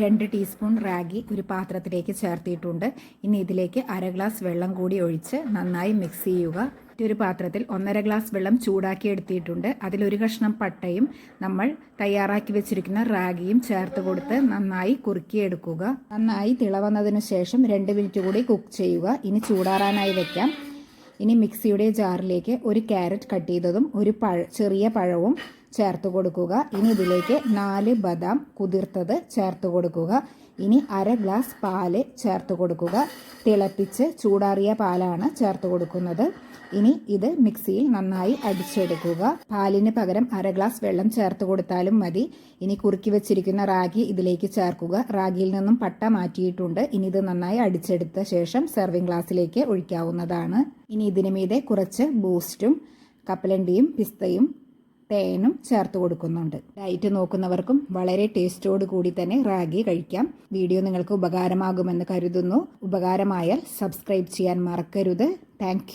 രണ്ട് ടീസ്പൂൺ റാഗി ഒരു പാത്രത്തിലേക്ക് ചേർത്തിയിട്ടുണ്ട്. ഇനി ഇതിലേക്ക് അര ഗ്ലാസ് വെള്ളം കൂടി ഒഴിച്ച് നന്നായി മിക്സ് ചെയ്യുക. മറ്റൊരു പാത്രത്തിൽ ഒന്നര ഗ്ലാസ് വെള്ളം ചൂടാക്കി എടുത്തിയിട്ടുണ്ട്. അതിലൊരു കഷ്ണം പട്ടയും നമ്മൾ തയ്യാറാക്കി വെച്ചിരിക്കുന്ന റാഗിയും ചേർത്ത് കൊടുത്ത് നന്നായി കുറുക്കിയെടുക്കുക. നന്നായി തിളവന്നതിന് ശേഷം രണ്ട് മിനിറ്റ് കൂടി കുക്ക് ചെയ്യുക. ഇനി ചൂടാറാനായി വെക്കാം. ഇനി മിക്സിയുടെ ജാറിലേക്ക് ഒരു ക്യാരറ്റ് കട്ട് ചെയ്തതും ഒരു പഴ ചെറിയ പഴവും ചേർത്ത് കൊടുക്കുക. ഇനി ഇതിലേക്ക് നാല് ബദാം കുതിർത്തത് ചേർത്ത് കൊടുക്കുക. ഇനി അര ഗ്ലാസ് പാൽ ചേർത്ത് കൊടുക്കുക. തിളപ്പിച്ച് ചൂടാറിയ പാലാണ് ചേർത്ത് കൊടുക്കുന്നത്. ഇനി ഇത് മിക്സിയിൽ നന്നായി അടിച്ചെടുക്കുക. പാലിന് പകരം അര ഗ്ലാസ് വെള്ളം ചേർത്ത് കൊടുത്താലും മതി. ഇനി കുറുക്കി വെച്ചിരിക്കുന്ന റാഗി ഇതിലേക്ക് ചേർക്കുക. റാഗിയിൽ നിന്നും പട്ട മാറ്റിയിട്ടുണ്ട്. ഇനി ഇത് നന്നായി അടിച്ചെടുത്ത ശേഷം സെർവിംഗ് ഗ്ലാസ്സിലേക്ക് ഒഴിക്കാവുന്നതാണ്. ഇനി ഇതിന് മീതെ കുറച്ച് ബൂസ്റ്റും കപ്പലണ്ടിയും പിസ്തയും തേനും ചേർത്ത് കൊടുക്കുന്നുണ്ട്. ഡയറ്റ് നോക്കുന്നവർക്കും വളരെ ടേസ്റ്റോട് കൂടി തന്നെ റാഗി കഴിക്കാം. വീഡിയോ നിങ്ങൾക്ക് ഉപകാരമാകുമെന്ന് കരുതുന്നു. ഉപകാരമായാൽ സബ്സ്ക്രൈബ് ചെയ്യാൻ മറക്കരുത്. താങ്ക്